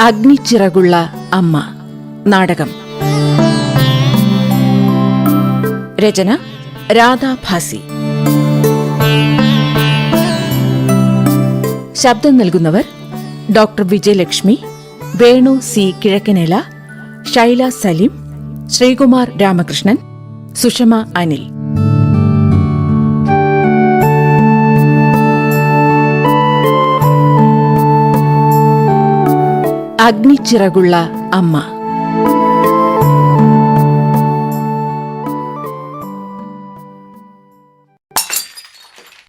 അഗ്നിച്ചിറകുള്ള അമ്മ. നാടകം. രചന രാധാഭാസി ശബ്ദം നൽകുന്നവർ ഡോക്ടർ വിജയലക്ഷ്മി വേണു സി കിഴക്കനേല ഷൈല സലീം ശ്രീകുമാർ രാമകൃഷ്ണൻ സുഷമ അനിൽ. അഗ്നിച്ചിറകുള്ള അമ്മ.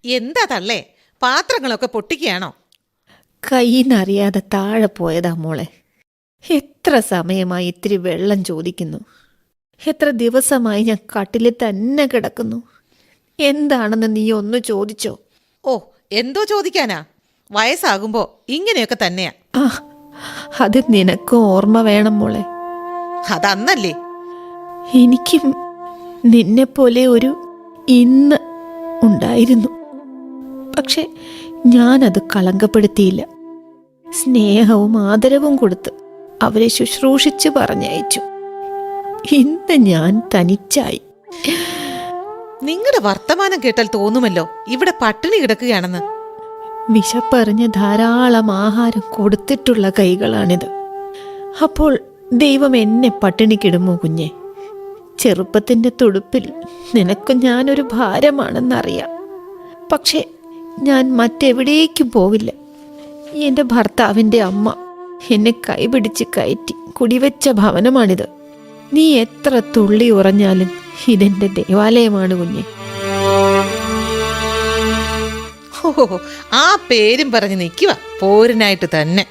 എന്താ തള്ളേ? പാത്രങ്ങളൊക്കെ പൊട്ടിക്കുകയാണോ? കൈന്നറിയാതെ താഴെ പോയതാ മോളെ. എത്ര സമയമായി ഇത്തിരി വെള്ളം ചോദിക്കുന്നു. എത്ര ദിവസമായി ഞാൻ കട്ടിൽ തന്നെ കിടക്കുന്നു. എന്താണെന്ന് നീ ഒന്ന് ചോദിച്ചോ. ഓ എന്തോ ചോദിക്കാനാ? വയസ്സാകുമ്പോ ഇങ്ങനെയൊക്കെ തന്നെയാ. ആ അത് നിനക്ക് ഓർമ്മ വേണം മോളെ. അതന്നല്ലേ? എനിക്കും നിന്നെപ്പോലെ ഒരു ഇന്ന് ഉണ്ടായിരുന്നു. പക്ഷെ ഞാനത് കളങ്കപ്പെടുത്തിയില്ല. സ്നേഹവും ആദരവും കൊടുത്ത് അവരെ ശുശ്രൂഷിച്ച് പറഞ്ഞയച്ചു. ഇന്ന് ഞാൻ തനിച്ചായി. നിങ്ങളുടെ വർത്തമാനം കേട്ടാൽ തോന്നുമല്ലോ ഇവിടെ പട്ടിണി കിടക്കുകയാണെന്ന്. വിശപ്പറിഞ്ഞ് ധാരാളം ആഹാരം കൊടുത്തിട്ടുള്ള കൈകളാണിത്. അപ്പോൾ ദൈവം എന്നെ പട്ടിണിക്കിടുമോ കുഞ്ഞെ? ചെറുപ്പത്തിന്റെ തുടുപ്പിൽ നിനക്ക് ഞാനൊരു ഭാരമാണെന്നറിയാം. പക്ഷേ ഞാൻ മറ്റെവിടേക്കും പോവില്ല. എന്റെ ഭർത്താവിന്റെ അമ്മ എന്നെ കൈപിടിച്ച് കയറ്റി കുടിവെച്ച ഭവനമാണിത്. നീ എത്ര തുള്ളി ഉറഞ്ഞാലും ഇതെന്റെ ദേവാലയമാണ് കുഞ്ഞെ. ഓ ആ പേരും പറഞ്ഞ് നിൽക്കുക പോരിനായിട്ട് തന്നെ.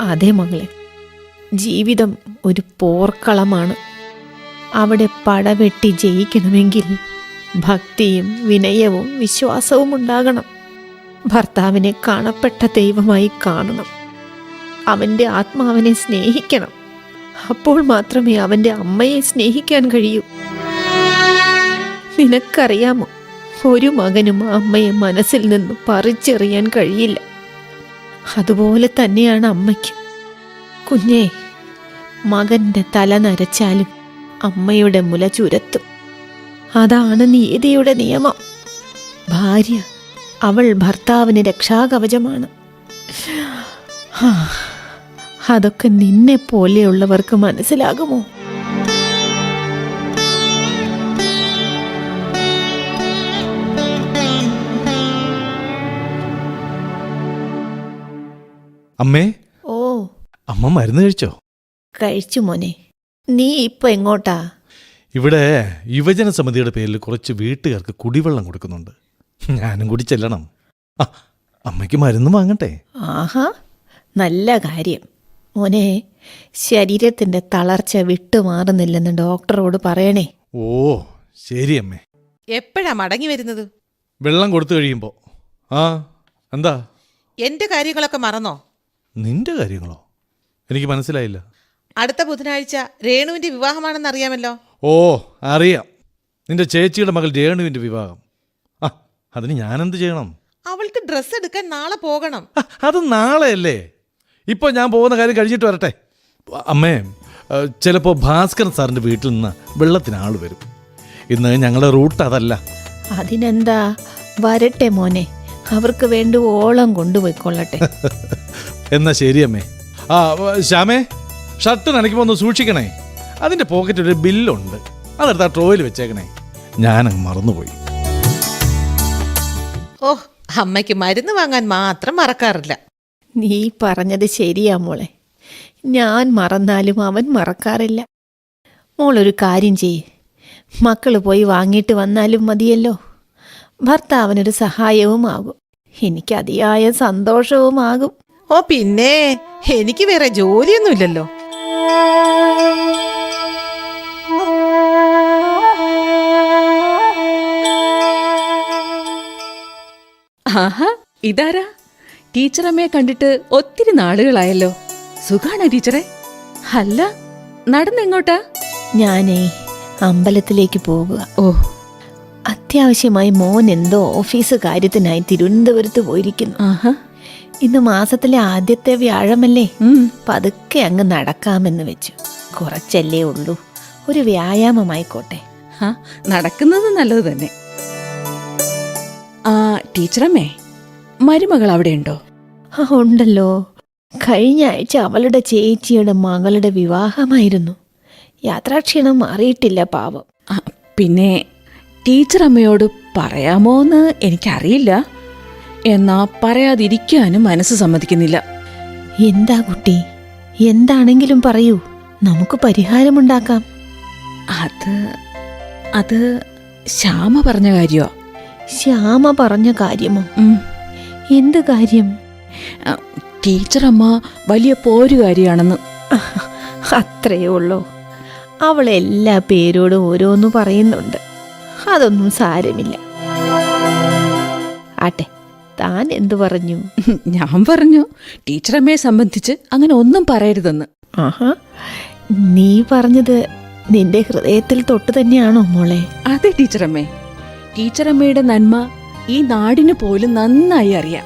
അതെ മകളെ ജീവിതം ഒരു പോർക്കളമാണ് അവിടെ പടവെട്ടി ജയിക്കണമെങ്കിൽ ഭക്തിയും വിനയവും വിശ്വാസവും ഉണ്ടാകണം. ഭർത്താവിനെ കാണപ്പെട്ട ദൈവമായി കാണണം. അവന്റെ ആത്മാവിനെ സ്നേഹിക്കണം. അപ്പോൾ മാത്രമേ അവന്റെ അമ്മയെ സ്നേഹിക്കാൻ കഴിയൂ. നിനക്കറിയാമോ ഒരു മകനും അമ്മയെ മനസ്സിൽ നിന്നും പറിച്ചെറിയാൻ കഴിയില്ല. അതുപോലെ തന്നെയാണ് അമ്മയ്ക്ക്. കുഞ്ഞേ മകന്റെ തല നരച്ചാലും അമ്മയുടെ മുല ചുരത്തും. അതാണ് നീതിയുടെ നിയമം. ഭാര്യ അവൾ ഭർത്താവിന് രക്ഷാകവചമാണ്. അതൊക്കെ നിന്നെ പോലെയുള്ളവർക്ക് മനസ്സിലാകുമോ? അമ്മേ? ഓ. അമ്മ മരുന്ന് കഴിച്ചോ? കഴിച്ചു മോനെ. നീ ഇപ്പൊ എങ്ങോട്ടാ? ഇവിടെ യുവജന സമിതിയുടെ പേരിൽ കുറച്ച് വീട്ടുകാർക്ക് കുടിവെള്ളം കൊടുക്കുന്നുണ്ട്. ഞാനും കൂടി ചെല്ലണം. ആ അമ്മയ്ക്ക് മരുന്ന് വാങ്ങട്ടെ? ആഹാ നല്ല കാര്യം. മോനെ ശരീരത്തിന്റെ തളർച്ച വിട്ടുമാറുന്നില്ലെന്ന് ഡോക്ടറോട് പറയണേ. ഓ ശരി അമ്മേ. എപ്പോഴാ മടങ്ങി വരുന്നത്? വെള്ളം കൊടുത്തു കഴിയുമ്പോ. ആ എന്താ? എന്റെ കാര്യങ്ങളൊക്കെ മറന്നോ? നിന്റെ കാര്യങ്ങളോ? എനിക്ക് മനസ്സിലായില്ല. അടുത്ത ബുധനാഴ്ച രേണുവിന്റെ വിവാഹമാണെന്ന് അറിയാമല്ലോ? ഓ അറിയാം. നിന്റെ ചേച്ചിയുടെ മകൾ രേണുവിന്റെ വിവാഹം. ആ ഞാൻ ഞാനെന്ത് ചെയ്യണം? അവൾക്ക് ഡ്രസ്സ് എടുക്കാൻ നാളെ പോകണം. ആ, അത് നാളെയല്ലേ? ഇപ്പോൾ ഞാൻ പോകുന്ന കാര്യം കഴിഞ്ഞിട്ട് വരട്ടെ. അമ്മേ ചിലപ്പോ ഭാസ്കരൻ സാറിന്റെ വീട്ടിൽ നിന്ന് വെള്ളത്തിന് ആൾ വരും. ഇന്ന് ഞങ്ങളുടെ റൂട്ട് അതല്ല. അതിനെന്താ? വരട്ടെ മോനെ. അവർക്ക് വേണ്ടി ഓളം കൊണ്ടുപോയിക്കൊള്ളട്ടെ. എന്നാ ശരിയമ്മേ. ആ ശ്യാമേ ഷർട്ട് നനയ്ക്കുമ്പോൾ ഒന്ന് സൂക്ഷിക്കണേ. അതിന്റെ പോക്കറ്റിൽ ഒരു ബില്ലുണ്ട്. അതെടുത്ത് ആ ട്രോയിൽ വെച്ചേക്കണേ. ഞാനങ്ങ് മറന്നുപോയി. ഓ അമ്മയ്ക്ക് മരുന്ന് വാങ്ങാൻ മാത്രം മറക്കാറില്ല. നീ പറഞ്ഞത് ശരിയാ മോളെ. ഞാൻ മറന്നാലും അവൻ മറക്കാറില്ല. മോളൊരു കാര്യം ചെയ്യ്. മക്കൾ പോയി വാങ്ങിയിട്ട് വന്നാലും മതിയല്ലോ. ഭർത്താവിനൊരു സഹായവുമാകും. എനിക്ക് അതിയായ സന്തോഷവുമാകും. ഓ പിന്നെ എനിക്ക് വേറെ ജോലിയൊന്നുമില്ലല്ലോ. ആഹാ ഇതാരാ? ടീച്ചറമ്മയെ കണ്ടിട്ട് ഒത്തിരി നാളുകളായല്ലോ. സുഖാണോ ടീച്ചറെ? അല്ല നടന്നെങ്ങോട്ടാ? ഞാനേ അമ്പലത്തിലേക്ക് പോകുക ഓ. അത്യാവശ്യമായി മോൻ എന്തോ ഓഫീസ് കാര്യത്തിനായി തിരുവനന്തപുരത്ത് പോയിരിക്കുന്നു. ആഹാ. ഇന്ന് മാസത്തിലെ ആദ്യത്തെ വ്യാഴമല്ലേ. പതുക്കെ അങ്ങ് നടക്കാമെന്ന് വെച്ചു. കുറച്ചല്ലേ ഉള്ളൂ. ഒരു വ്യായാമമായിക്കോട്ടെ. നടക്കുന്നത് നല്ലത് തന്നെ. ആ ടീച്ചറമ്മേ മരുമകൾ അവിടെ ഉണ്ടോ ആ ഉണ്ടല്ലോ. കഴിഞ്ഞ ആഴ്ച അവളുടെ ചേച്ചിയുടെ മകളുടെ വിവാഹമായിരുന്നു. യാത്രാക്ഷീണം മാറിയിട്ടില്ല പാവം. പിന്നെ ടീച്ചർ അമ്മയോട് പറയാമോ എന്ന് എനിക്കറിയില്ല. എന്നാ പറയാതിരിക്കാനും മനസ്സ് സമ്മതിക്കുന്നില്ല. എന്താ കുട്ടി? എന്താണെങ്കിലും പറയൂ. നമുക്ക് പരിഹാരമുണ്ടാക്കാം. അത് അത് ശ്യാമ പറഞ്ഞ കാര്യോ? ശ്യാമ പറഞ്ഞ കാര്യമോ? എന്ത് കാര്യം? ടീച്ചറമ്മ വലിയ പോരുകാരിയാണെന്ന് അത്രയേ ഉള്ളൂ. അവൾ എല്ലാ പേരോടും ഓരോന്ന് പറയുന്നുണ്ട്. അതൊന്നും സാരമില്ല. താൻ എന്തു പറഞ്ഞു? ഞാൻ പറഞ്ഞു ടീച്ചറമ്മയെ സംബന്ധിച്ച് അങ്ങനെ ഒന്നും പറയരുതെന്ന്. ആഹാ. നീ പറഞ്ഞത് നിന്റെ ഹൃദയത്തിൽ തൊട്ട് തന്നെയാണോ മോളെ? അതെ ടീച്ചറമ്മേ. ടീച്ചറമ്മയുടെ നന്മ ഈ നാടിന് പോലും നന്നായി അറിയാം.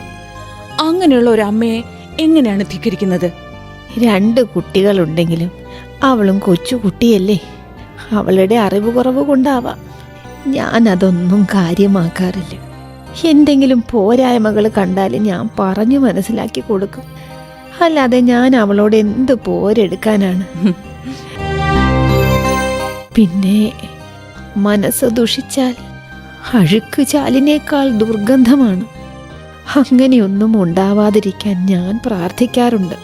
അങ്ങനെയുള്ള ഒരു അമ്മയെ എങ്ങനെയാണ് ധിക്കരിക്കുന്നത്? രണ്ട് കുട്ടികളുണ്ടെങ്കിലും അവളും കൊച്ചു കുട്ടിയല്ലേ? അവളുടെ അറിവ് കുറവ് കൊണ്ടാവാം. ഞാൻ അതൊന്നും കാര്യമാക്കാറില്ല. എന്തെങ്കിലും പോരായ്മകൾ കണ്ടാൽ ഞാൻ പറഞ്ഞു മനസ്സിലാക്കി കൊടുക്കും. അല്ലാതെ ഞാൻ അവളോട് എന്ത് പോരെടുക്കാനാണ്? പിന്നെ മനസ്സ് ദുഷിച്ചാൽ അഴുക്ക് ചാലിനേക്കാൾ ദുർഗന്ധമാണ്. അങ്ങനെയൊന്നും ഉണ്ടാവാതിരിക്കാൻ ഞാൻ പ്രാർത്ഥിക്കാറുണ്ട്.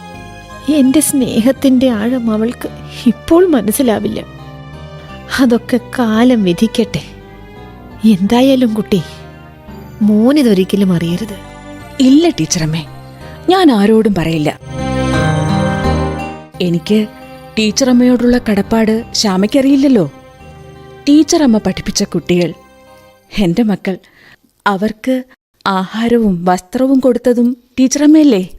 എന്റെ സ്നേഹത്തിന്റെ ആഴം അവൾക്ക് ഇപ്പോൾ മനസ്സിലാവില്ല. അതൊക്കെ കാലം വിധിക്കട്ടെ. എന്തായാലും കുട്ടി? മോനിതൊരിക്കലും അറിയരുത്. ഇല്ല ടീച്ചറമ്മേ. ഞാൻ ആരോടും പറയില്ല. എനിക്ക് ടീച്ചറമ്മയോടുള്ള കടപ്പാട് ശ്യാമയ്ക്കറിയില്ലല്ലോ. ടീച്ചറമ്മ പഠിപ്പിച്ച കുട്ടികൾ എന്റെ മക്കൾ അവർക്ക് ആഹാരവും വസ്ത്രവും കൊടുത്തതും ടീച്ചറമ്മയല്ലേ?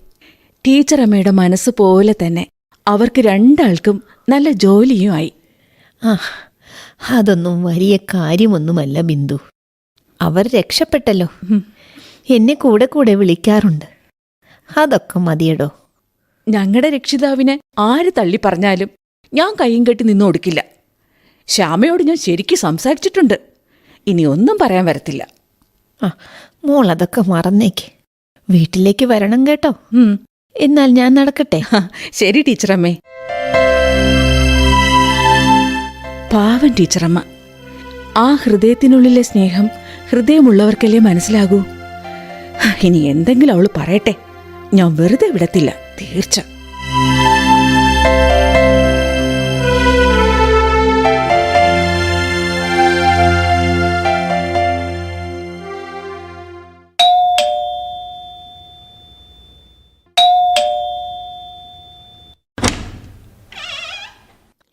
ടീച്ചറമ്മയുടെ മനസ്സ് പോലെ തന്നെ അവർക്ക് രണ്ടാൾക്കും നല്ല ജോലിയുമായി ആ അതൊന്നും വലിയ കാര്യമൊന്നുമല്ല ബിന്ദു. അവർ രക്ഷപ്പെട്ടല്ലോ. എന്നെ കൂടെ കൂടെ വിളിക്കാറുണ്ട്. അതൊക്കെ മതിയടോ. ഞങ്ങളുടെ രക്ഷിതാവിനെ ആര് തള്ളി പറഞ്ഞാലും ഞാൻ കയ്യും കെട്ടി നിന്നു കൊടുക്കില്ല ശ്യാമയോട് ഞാൻ ശരിക്കും സംസാരിച്ചിട്ടുണ്ട്. ഇനി ഒന്നും പറയാൻ വരത്തില്ല. ആ മോൾ അതൊക്കെ മറന്നേക്ക്. വീട്ടിലേക്ക് വരണം കേട്ടോ. എന്നാൽ ഞാൻ നടക്കട്ടെ. ശരി ടീച്ചറമ്മേ. പാവം ടീച്ചറമ്മ. ആ ഹൃദയത്തിനുള്ളിലെ സ്നേഹം ഹൃദയമുള്ളവർക്കല്ലേ മനസ്സിലാകൂ? ഇനി എന്തെങ്കിലും അവൾ പറയട്ടെ. ഞാൻ വെറുതെ വിടത്തില്ല തീർച്ച.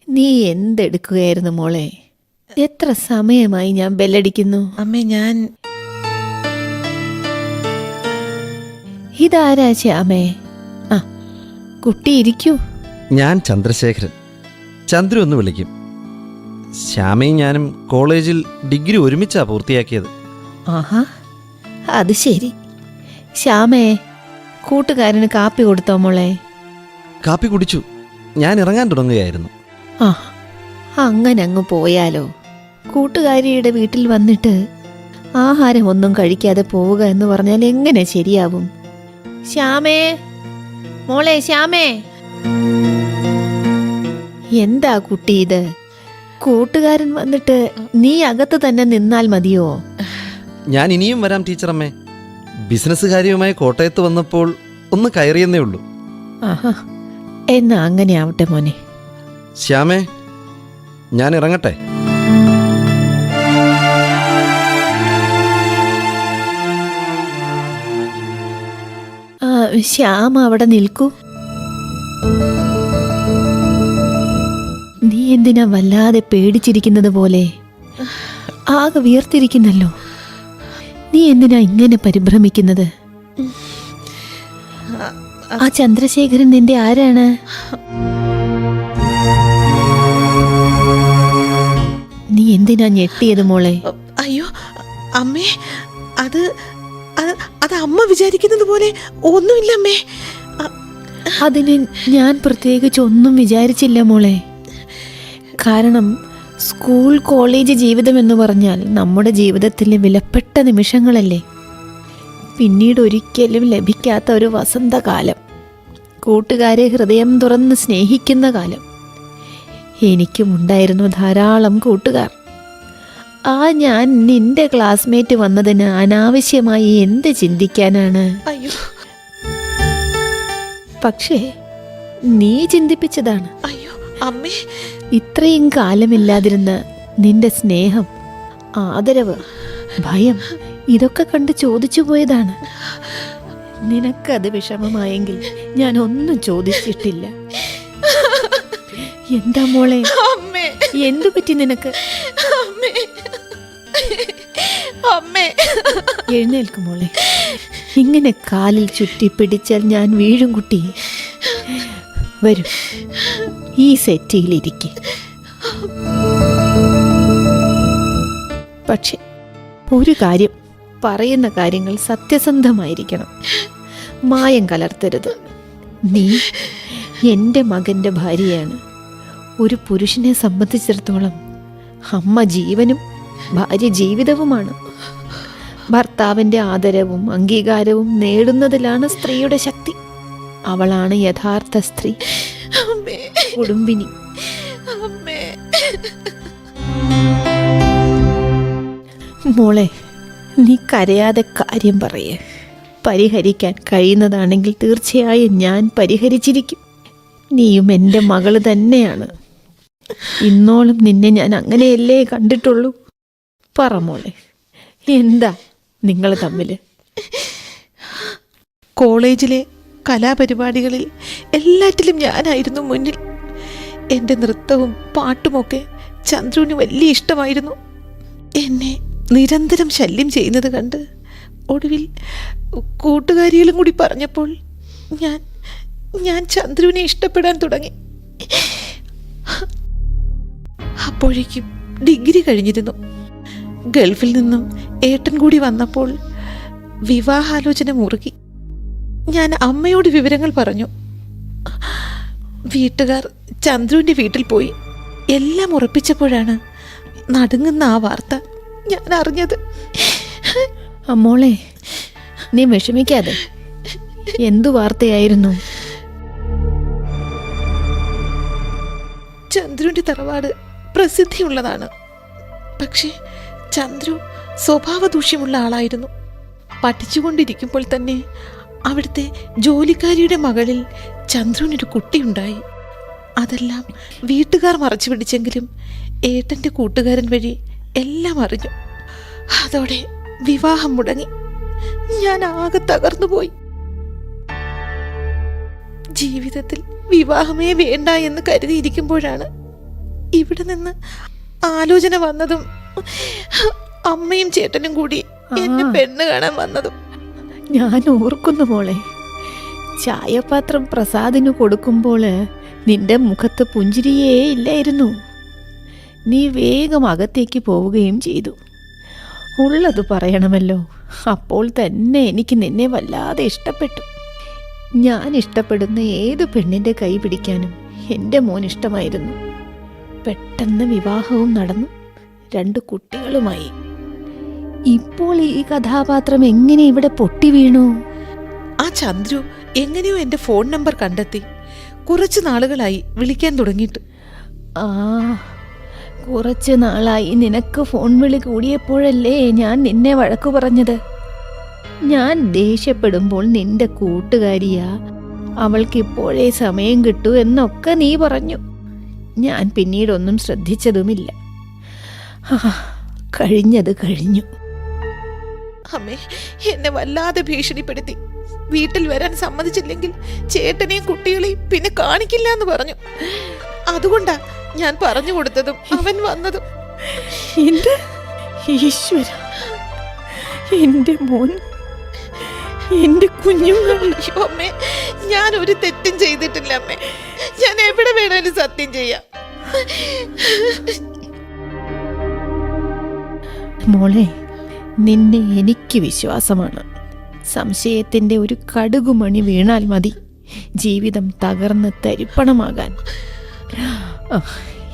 നീ എന്തെടുക്കുകയായിരുന്നു മോളെ? എത്ര സമയമായി ഞാൻ ബെല്ലടിക്കുന്നു? അമ്മേ ഞാൻ ഇതാരാ അമ്മേ? ആ കുട്ടി ഇരിക്കൂ. ഞാൻ ചന്ദ്രശേഖരൻ. ചന്ദ്രു എന്ന് വിളിക്കും. ശ്യാമയും ഞാനും കോളേജിൽ ഡിഗ്രി ഒരുമിച്ചാ പൂർത്തിയാക്കിയത്. ആഹാ അത് ശരി. ശ്യാമേ കൂട്ടുകാരന് കാപ്പി കൊടുത്തോ മോളെ? കാപ്പി കുടിച്ചു. ഞാൻ ഇറങ്ങാൻ തുടങ്ങുകയായിരുന്നു. ആ അങ്ങനെ അങ്ങ് പോയാലോ? കൂട്ടുകാരിയുടെ വീട്ടിൽ വന്നിട്ട് ആഹാരം ഒന്നും കഴിക്കാതെ പോവുക എന്ന് പറഞ്ഞാൽ എങ്ങനെ ശരിയാവും? ശ്യാമേ മോളെ ശ്യാമേ. എന്താ കുട്ടി ഇത്? കൂട്ടുകാരൻ വന്നിട്ട് നീ അകത്ത് തന്നെ നിന്നാൽ മതിയോ? ഞാൻ ഇനിയും വരാം ടീച്ചറമ്മേ. ബിസിനസ് കാര്യവുമായി കോട്ടയത്ത് വന്നപ്പോൾ ഒന്ന് കയറിയെന്നേ ഉള്ളൂ. ആഹാ എന്നാ അങ്ങനെ ആവട്ടെ മോനെ. ശ്യാമേ ഞാൻ ഇറങ്ങട്ടെ? ശ്യാമ അവിടെ നിൽക്കൂ. നീ എന്തിനാ വല്ലാതെ പേടിച്ചിരിക്കുന്നത് പോലെ? ആകെ വിയർത്തിരിക്കുന്നല്ലോ. നീ എന്തിനാ ഇങ്ങനെ പരിഭ്രമിക്കുന്നത്? ആ ചന്ദ്രശേഖരൻ നിന്റെ ആരാണ്? നീ എന്തിനാ ഞെട്ടിയത് മോളെ? അയ്യോ അമ്മേ അത് അത് അമ്മ വിചാരിക്കുന്നത് പോലെ ഒന്നുമില്ല അമ്മേ. അതിന് ഞാൻ പ്രത്യേകിച്ച് ഒന്നും വിചാരിച്ചില്ല മോളെ. കാരണം സ്കൂൾ കോളേജ് ജീവിതം എന്ന് പറഞ്ഞാൽ നമ്മുടെ ജീവിതത്തിലെ വിലപ്പെട്ട നിമിഷങ്ങളല്ലേ. പിന്നീട് ഒരിക്കലും ലഭിക്കാത്ത ഒരു വസന്തകാലം. കൂട്ടുകാരെ ഹൃദയം തുറന്ന് സ്നേഹിക്കുന്ന കാലം. എനിക്കും ഉണ്ടായിരുന്നു ധാരാളം കൂട്ടുകാർ. ആ ഞാൻ നിന്റെ ക്ലാസ്മേറ്റ് വന്നതിന് അനാവശ്യമായി എന്ത് ചിന്തിക്കാനാണ്? അയ്യോ. പക്ഷേ നീ ചിന്തിപ്പിച്ചതാണ്. അയ്യോ അമ്മേ. ഇത്രയും കാലമില്ലാതിരുന്ന നിന്റെ സ്നേഹം ആദരവ് ഭയം ഇതൊക്കെ കണ്ട് ചോദിച്ചു പോയതാണ്. നിനക്കത് വിഷമമായെങ്കിൽ ഞാൻ ഒന്നും ചോദിച്ചിട്ടില്ല. എന്താ മോളെ? എന്തു പറ്റി നിനക്ക്? അമ്മേ. അമ്മേ എഴുന്നേൽക്കും മോളെ. ഇങ്ങനെ കാലിൽ ചുറ്റി പിടിച്ചാൽ ഞാൻ വീഴും കുട്ടി. വരും. ഈ സെറ്റിയിലിരിക്കെ. പക്ഷെ ഒരു കാര്യം പറയുന്ന കാര്യങ്ങൾ സത്യസന്ധമായിരിക്കണം. മായം കലർത്തരുത്. നീ എന്റെ മകന്റെ ഭാര്യയാണ്. ഒരു പുരുഷനെ സംബന്ധിച്ചിടത്തോളം അമ്മ ജീവനും ഭാര്യ ജീവിതവുമാണ്. ഭർത്താവിന്റെ ആദരവും അംഗീകാരവും നേടുന്നതിലാണ് സ്ത്രീയുടെ ശക്തി. അവളാണ് യഥാർത്ഥ സ്ത്രീ. കുടുംബിനി. മോളെ നീ കരയാതെ കാര്യം പറയേ. പരിഹരിക്കാൻ കഴിയുന്നതാണെങ്കിൽ തീർച്ചയായും ഞാൻ പരിഹരിച്ചിരിക്കും. നീയും എന്റെ മകൾ തന്നെയാണ്. ഇന്നോളം നിന്നെ ഞാൻ അങ്ങനെയല്ലേ കണ്ടിട്ടുള്ളൂ? പറ മോളെ. എന്താ നിങ്ങൾ തമ്മിൽ കോളേജിലെ കലാപരിപാടികളിൽ എല്ലാറ്റിലും ഞാനായിരുന്നു മുന്നിൽ. എന്റെ നൃത്തവും പാട്ടുമൊക്കെ ചന്ദ്രുവിന് വലിയ ഇഷ്ടമായിരുന്നു. എന്നെ നിരന്തരം ശല്യം ചെയ്യുന്നത് കണ്ട് ഒടുവിൽ കൂട്ടുകാരികളും കൂടി പറഞ്ഞപ്പോൾ ഞാൻ ഞാൻ ചന്ദ്രുവിനെ ഇഷ്ടപ്പെടാൻ തുടങ്ങി. അപ്പോഴേക്കും ഡിഗ്രി കഴിഞ്ഞിരുന്നു. ഗൾഫിൽ നിന്നും ഏട്ടൻ കൂടി വന്നപ്പോൾ വിവാഹാലോചന മുറുകി. ഞാൻ അമ്മയോട് വിവരങ്ങൾ പറഞ്ഞു. വീട്ടുകാർ ചന്ദ്രുവിന്റെ വീട്ടിൽ പോയി. എല്ലാം ഉറപ്പിച്ചപ്പോഴാണ് നടുങ്ങുന്ന ആ വാർത്ത ഞാൻ അറിഞ്ഞത്. അമ്മോളെ നീ വിഷമിക്കാതെ. എന്തു വാർത്തയായിരുന്നു? ചന്ദ്രുവിന്റെ തറവാട് പ്രസിദ്ധിയുള്ളതാണ്. പക്ഷേ ചന്ദ്രു സ്വഭാവദൂഷ്യമുള്ള ആളായിരുന്നു. പഠിച്ചുകൊണ്ടിരിക്കുമ്പോൾ തന്നെ അവിടുത്തെ ജോലിക്കാരിയുടെ മകളിൽ ചന്ദ്രുവിനൊരു കുട്ടിയുണ്ടായി. അതെല്ലാം വീട്ടുകാർ മറച്ചു പിടിച്ചെങ്കിലും ഏട്ടന്റെ കൂട്ടുകാരൻ വഴി എല്ലാം അറിഞ്ഞു. അതോടെ വിവാഹം മുടങ്ങി. ഞാൻ ആകെ തകർന്നുപോയി. ജീവിതത്തിൽ വിവാഹമേ വേണ്ട എന്ന് കരുതിയിരിക്കുമ്പോഴാണ് ഇവിടെ നിന്ന് ആലോചന വന്നതും അമ്മയും ചേട്ടനും കൂടി എന്നെ. പെണ്ണ് കാണാൻ വന്നതും. ഞാൻ ഓർക്കുന്നു മോളെ. ചായപാത്രം പ്രസാദിന് കൊടുക്കുമ്പോൾ നിന്റെ മുഖത്ത് പുഞ്ചിരിയേ ഇല്ലായിരുന്നു. നീ വേഗം അകത്തേക്ക് പോവുകയും ചെയ്തു. ഉള്ളത് പറയണമല്ലോ. അപ്പോൾ തന്നെ എനിക്ക് നിന്നെ വല്ലാതെ ഇഷ്ടപ്പെട്ടു. ഞാൻ ഇഷ്ടപ്പെടുന്ന ഏത് പെണ്ണിന്റെ കൈ പിടിക്കാനും എന്റെ മോൻ ഇഷ്ടമായിരുന്നു. പെട്ടെന്ന് വിവാഹവും നടന്നു. രണ്ട് കുട്ടികളുമായി. ഇപ്പോൾ ഈ കഥാപാത്രം എങ്ങനെ ഇവിടെ പൊട്ടി വീണു? ആ ചന്ദ്രു എങ്ങനെയോ എന്റെ ഫോൺ നമ്പർ കണ്ടെത്തി. കുറച്ച് നാളുകളായി വിളിക്കാൻ തുടങ്ങിയിട്ട്. ആ കുറച്ച് നാളായി നിനക്ക് ഫോൺ വിളി കൂടിയപ്പോഴല്ലേ ഞാൻ നിന്നെ വഴക്കു പറഞ്ഞത്? ഞാൻ ദേഷ്യപ്പെടുമ്പോൾ നിന്റെ കൂട്ടുകാരിയാ. അവൾക്ക് ഇപ്പോഴേ സമയം കിട്ടൂ എന്നൊക്കെ നീ പറഞ്ഞു. ഞാൻ പിന്നീടൊന്നും ശ്രദ്ധിച്ചതുമില്ല. കഴിഞ്ഞത് കഴിഞ്ഞു. അമ്മേ എന്നെ വല്ലാതെ ഭീഷണിപ്പെടുത്തി. വീട്ടിൽ വരാൻ സമ്മതിച്ചില്ലെങ്കിൽ ചേട്ടനെയും കുട്ടികളെയും പിന്നെ കാണിക്കില്ല എന്ന് പറഞ്ഞു. അതുകൊണ്ടാ ഞാൻ പറഞ്ഞു കൊടുത്തതും അവൻ വന്നതും. എന്ത് ഈശ്വര എന്റെ മോൻ എന്റെ കുഞ്ഞുങ്ങൾ. അമ്മേ ഞാൻ ഒരു തെറ്റും ചെയ്തിട്ടില്ല അമ്മേ. ഞാൻ എവിടെ വേണമെങ്കിലും സത്യം ചെയ്യാം. മോളെ നിന്നെ എനിക്ക് വിശ്വാസമാണ്. സംശയത്തിന്റെ ഒരു കടുകുമണി വീണാൽ മതി. ജീവിതം തകർന്ന് തരിപ്പണമാകാൻ.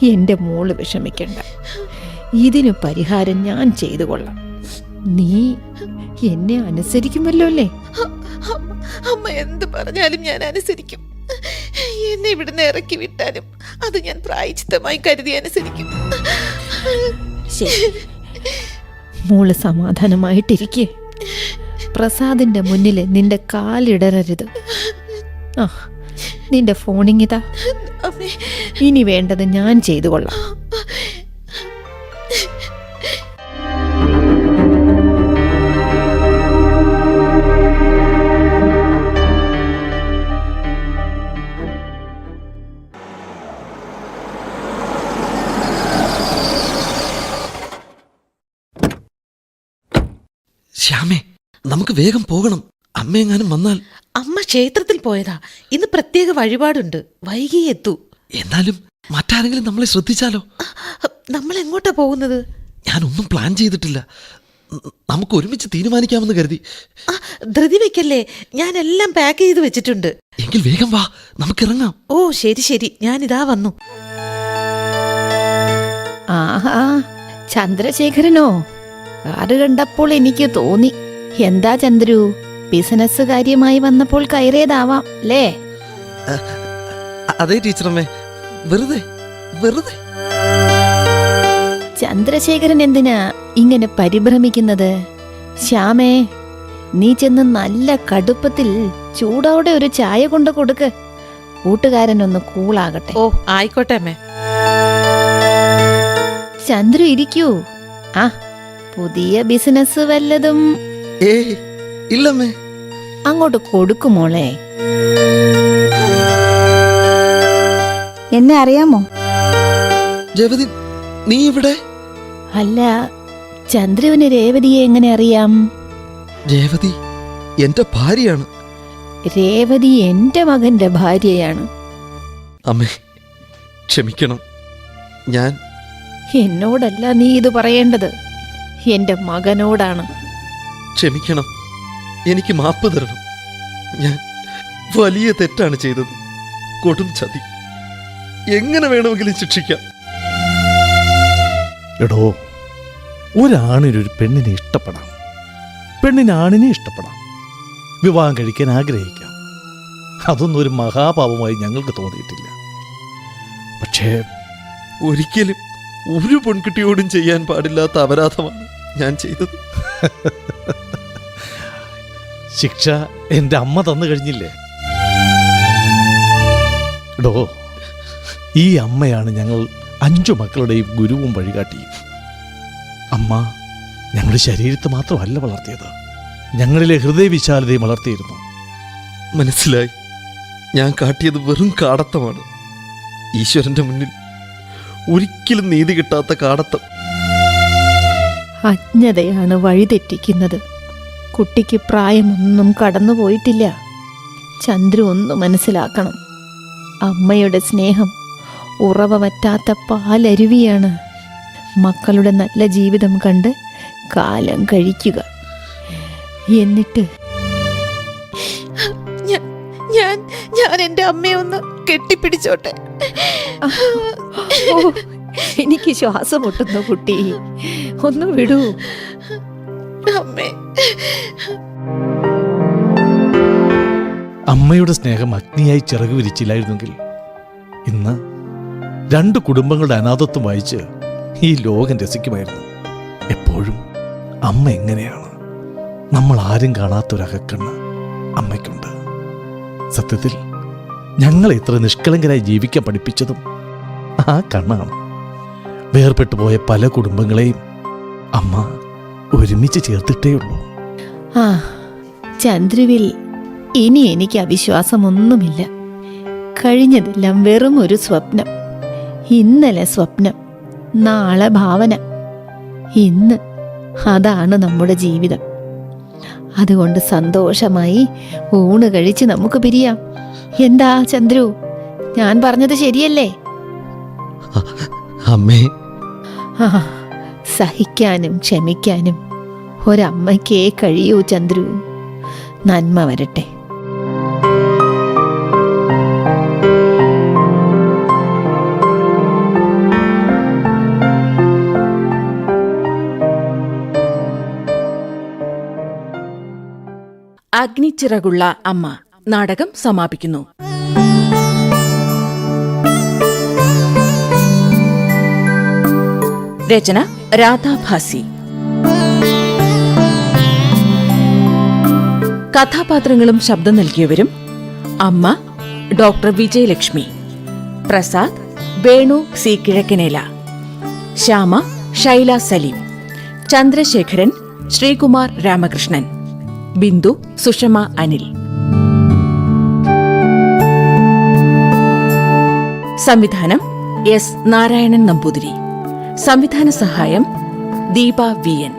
എന്റെ മോൾ വിഷമിക്കണ്ട. ഇതിനു പരിഹാരം ഞാൻ ചെയ്തു കൊള്ളാം നീ എന്നെ അനുസരിക്കുമല്ലോ അല്ലേ? അമ്മ എന്ത് പറഞ്ഞാലും ഞാൻ അനുസരിക്കും. എന്നെ ഇവിടുന്ന് ഇറക്കി വിട്ടാലും അത് ഞാൻ പ്രായച്ചിത്തമായി കരുതി അനുസരിക്കും. മോൾ സമാധാനമായിട്ടിരിക്കേ. പ്രസാദിന്റെ മുന്നിൽ നിന്റെ കാലിടരരുത് ആ നിന്റെ ഫോണിങ്ങിതാ ഇനി വേണ്ടത് ഞാൻ ചെയ്തു കൊള്ളാം ശ്യാമേ നമുക്ക് വേഗം പോകണം. അമ്മയെങ്ങാനും വന്നാൽ. അമ്മ ക്ഷേത്രത്തിൽ പോയതാ. ഇന്ന് പ്രത്യേക വഴിപാടുണ്ട്. വൈകി എത്തൂ. എന്നാലും മറ്റാരെങ്കിലും നമ്മളെ ശ്രദ്ധിച്ചാലോ? നമ്മൾ എങ്ങോട്ടാ പോകുന്നത്? ഞാനൊന്നും പ്ലാൻ ചെയ്തിട്ടില്ല. നമുക്ക് ഒരുമിച്ച് തീരുമാനിക്കാമെന്ന് കരുതി. ആ ധൃതി വെക്കല്ലേ? ഞാൻ എല്ലാം പാക്ക് ചെയ്ത് വെച്ചിട്ടുണ്ട്. എങ്കിൽ വേഗം വാ. നമുക്ക് ഇറങ്ങാം ഓ ശരി ശരി. ഞാൻ ഇതാ വന്നു. ആഹാ ചന്ദ്രശേഖരനോ? കാറ് കണ്ടപ്പോൾ എനിക്ക് തോന്നി. എന്താ ചന്ദ്രു? ബിസിനസ് കാര്യമായി വന്നപ്പോൾ കയറിയതാവാം അല്ലേ? അതേ അതെ ടീച്ചറമ്മേ വെറുതെ വെറുതെ ചന്ദ്രശേഖരൻ എന്തിനാ ഇങ്ങനെ പരിഭ്രമിക്കുന്നത് ശ്യാമേ നീ ചെന്ന് നല്ല കടുപ്പത്തിൽ ചൂടോടെ ഒരു ചായ കൊണ്ട് കൊടുക്ക് കൂട്ടുകാരനൊന്ന് കൂളാകട്ടെ ഓ ആയിക്കോട്ടെ അമ്മേ ചന്ദ്രു ഇരിക്കൂ ആ പുതിയ ബിസിനസ് വല്ലതും? ഏയ് ഇല്ലമ്മേ. അങ്ങോട്ട് കൊടുക്കുമോളെ എന്നെ അറിയാമോ? രവതി നീ ഇവിടെ അല്ല ചന്ദ്രുവിന് രേവതിയെ എങ്ങനെ അറിയാം? രേവതി എന്റെ ഭാര്യയാണ്. രേവതി എന്റെ മകന്റെ ഭാര്യയാണ്. അമ്മേ ക്ഷമിക്കണം. ഞാൻ എന്നോടല്ല നീ ഇത് പറയേണ്ടത്. എന്റെ മകനോടാണ്. ക്ഷമിക്കണം. എനിക്ക് മാപ്പ് തരണം. ഞാൻ വലിയ തെറ്റാണ് ചെയ്തത്. കൊടും ചതി. എങ്ങനെ വേണമെങ്കിലും ശിക്ഷിക്കാം. എടോ ഒരാണിനൊരു പെണ്ണിനെ ഇഷ്ടപ്പെടാം. പെണ്ണിന് ആണിനെ ഇഷ്ടപ്പെടാം. വിവാഹം കഴിക്കാൻ ആഗ്രഹിക്കാം. അതൊന്നും ഒരു മഹാപാപമായി ഞങ്ങൾക്ക് തോന്നിയിട്ടില്ല. പക്ഷേ ഒരിക്കലും ഒരു പെൺകുട്ടിയോടും ചെയ്യാൻ പാടില്ലാത്ത അപരാധമാണ്. ഞാൻ ചെയ്തത്. ശിക്ഷ എന്റെ അമ്മ തന്നു കഴിഞ്ഞില്ലേ? ഡോ ഈ അമ്മയാണ് ഞങ്ങൾ അഞ്ചു മക്കളുടെയും ഗുരുവും വഴികാട്ടിയും അമ്മ ഞങ്ങളുടെ ശരീരത്തെ മാത്രമല്ല വളർത്തിയത്. ഞങ്ങളിലെ ഹൃദയവിശാലതയും വളർത്തിയിരുന്നു. മനസ്സിലായി. ഞാൻ കാട്ടിയത് വെറും കാടത്തമാണ്. ഈശ്വരന്റെ മുന്നിൽ ഒരിക്കലും നീതി കിട്ടാത്ത കാടത്തം. അജ്ഞതയാണ് വഴിതെറ്റിക്കുന്നത്. കുട്ടിക്ക് പ്രായമൊന്നും കടന്നുപോയിട്ടില്ല. ചന്ദ്രു ഒന്ന് മനസ്സിലാക്കണം. അമ്മയുടെ സ്നേഹം ഉറവ പറ്റാത്ത പാലരുവിയാണ്. മക്കളുടെ നല്ല ജീവിതം കണ്ട് കാലം കഴിക്കുക. എന്നിട്ട് ഞാൻ ഞാൻ ഞാൻ എന്റെ അമ്മയെ ഒന്ന് കെട്ടിപ്പിടിച്ചോട്ടെ? എനിക്ക് ശ്വാസം മുട്ടുന്നു കുട്ടി. ഒന്ന് വിടൂ. അമ്മേ. അമ്മയുടെ സ്നേഹം അഗ്നിയായി ചിറക് വിരിച്ചില്ലായിരുന്നെങ്കിൽ ഇന്ന് രണ്ട് കുടുംബങ്ങളുടെ അനാഥത്വം വായിച്ച് ഈ ലോകം രസിക്കുമായിരുന്നു. എപ്പോഴും അമ്മ എങ്ങനെയാണ്? നമ്മൾ ആരും കാണാത്തൊരകക്കണ്ണ് അമ്മയ്ക്കുണ്ട്. സത്യത്തിൽ ഞങ്ങളെ ഇത്ര നിഷ്കളങ്കരായി ജീവിക്കാൻ പഠിപ്പിച്ചതും ആ കണ്ണാണ്. വേർപെട്ടു പോയ പല കുടുംബങ്ങളെയും അമ്മ ഒരുമിച്ച് ചേർത്തിട്ടേ ഉള്ളൂ ആ ചന്ദ്രുവിൽ ഇനി എനിക്ക് അവിശ്വാസമൊന്നുമില്ല. കഴിഞ്ഞതെല്ലാം വെറും ഒരു സ്വപ്നം. ഇന്നലെ സ്വപ്നം നാളെ ഭാവന. ഇന്ന് അതാണ് നമ്മുടെ ജീവിതം. അതുകൊണ്ട് സന്തോഷമായി ഊണ് കഴിച്ച് നമുക്ക് പിരിയാം. എന്താ ചന്ദ്രു? ഞാൻ പറഞ്ഞത് ശരിയല്ലേ? അമ്മേ. ആ സഹിക്കാനും ക്ഷമിക്കാനും ഒരമ്മയ്ക്കേ കഴിയൂ ചന്ദ്രു. നന്മ വരട്ടെ. അഗ്നിച്ചിറകുള്ള അമ്മ നാടകം സമാപിക്കുന്നു. രചന രാധാഭാസി. കഥാപാത്രങ്ങളും ശബ്ദം നൽകിയവരും അമ്മ ഡോക്ടർ വിജയലക്ഷ്മി പ്രസാദ് വേണു സി കിഴക്കനേല ശ്യാമ ശൈല സലീം ചന്ദ്രശേഖരൻ ശ്രീകുമാർ രാമകൃഷ്ണൻ ബിന്ദു സുഷമ അനിൽ. സംവിധാനം എസ് നാരായണൻ നമ്പൂതിരി. സംവിധാന സഹായം ദീപ വി എൻ.